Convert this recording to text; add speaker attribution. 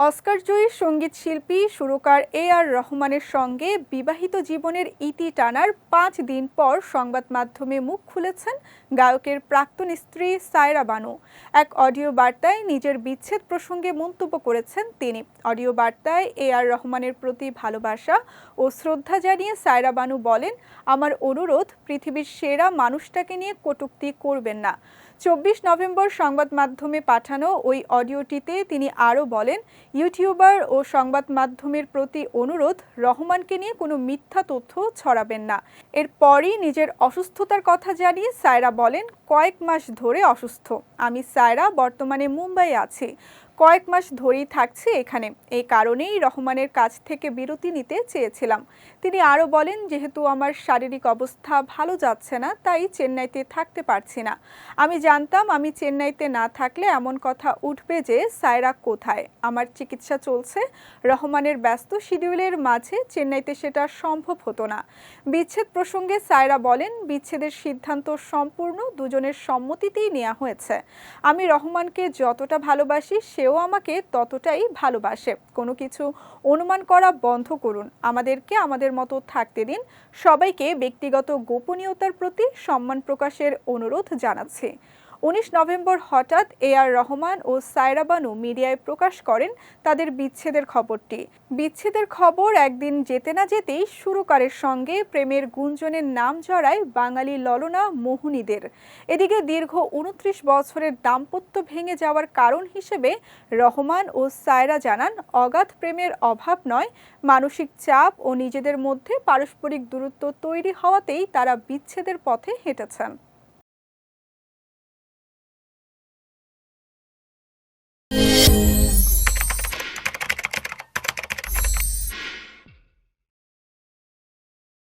Speaker 1: অস্কারজয়ী সংগীত শিল্পী সুরকার এ আর রহমানের সঙ্গে বিবাহিত জীবনের ইতি টানার পাঁচ দিন পর সংবাদ মাধ্যমে মুখ খুলেছেন গায়কের প্রাক্তন স্ত্রী সায়রা বানু। এক অডিও বার্তায় নিজের বিচ্ছেদ প্রসঙ্গে মন্তব্য করেছেন তিনি। অডিও বার্তায় এ আর রহমানের প্রতি ভালোবাসা ও শ্রদ্ধা জানিয়ে সায়রা বানু বলেন, আমার অনুরোধ, পৃথিবীর সেরা মানুষটাকে নিয়ে কটূক্তি করবেন না। চব্বিশ নভেম্বর সংবাদ মাধ্যমে পাঠানো ওই অডিওটিতে তিনি আরও বলেন ইউটিউবার ও সংবাদ মাধ্যমের প্রতি অনুরোধ, রহমানকে নিয়ে কোনো মিথ্যা তথ্য ছড়াবেন না। এরপরই নিজের অসুস্থতার কথা জানিয়ে সায়রা বলেন, কয়েক মাস ধরে অসুস্থ। আমি সায়রা, বর্তমানে মুম্বাই আছি। কয়েক মাস ধরেই থাকছি এখানে। এই কারণেই রহমানের কাছ থেকে বিরতি নিতে চেয়েছিলাম। তিনি আরও বলেন, যেহেতু আমার শারীরিক অবস্থা ভালো যাচ্ছে না, তাই চেন্নাইতে থাকতে পারছি না। আমি জানতাম, আমি চেন্নাইতে না থাকলে এমন কথা উঠবে যে, সায়রা কোথায়? আমার চিকিৎসা চলছে। রহমানের ব্যস্ত শিডিউলের মাঝে চেন্নাইতে সেটা সম্ভব হতো না। বিচ্ছেদ প্রসঙ্গে সায়রা বলেন, বিচ্ছেদের সিদ্ধান্ত সম্পূর্ণ দুজনের সম্মতিতেই নেওয়া হয়েছে। আমি রহমানকে যতটা ভালোবাসি, সেও আমাকে ততটাই ভালোবাসে। কোনো কিছু অনুমান করা বন্ধ করুন। আমাদেরকে আমাদের মতো থাকতে দিন। সবাইকে ব্যক্তিগত গোপনীয়তার প্রতি সম্মান প্রকাশের অনুরোধ জানাচ্ছি। উনিশ নভেম্বর হঠাৎ এ আর রহমান ও সায়রা বানু মিডিয়ায় প্রকাশ করেন তাদের বিচ্ছেদের খবরটি। বিচ্ছেদের খবর একদিন যেতে না যেতেই সুরকারের সঙ্গে প্রেমের গুঞ্জনের নাম জড়ায় বাঙালি ললনা মোহনীদের। এদিকে দীর্ঘ উনত্রিশ বছরের দাম্পত্য ভেঙে যাওয়ার কারণ হিসেবে রহমান ও সায়রা জানান, অগাধ প্রেমের অভাব নয়, মানসিক চাপ ও নিজেদের মধ্যে পারস্পরিক দূরত্ব তৈরি হওয়াতেই তারা বিচ্ছেদের পথে হেঁটেছেন।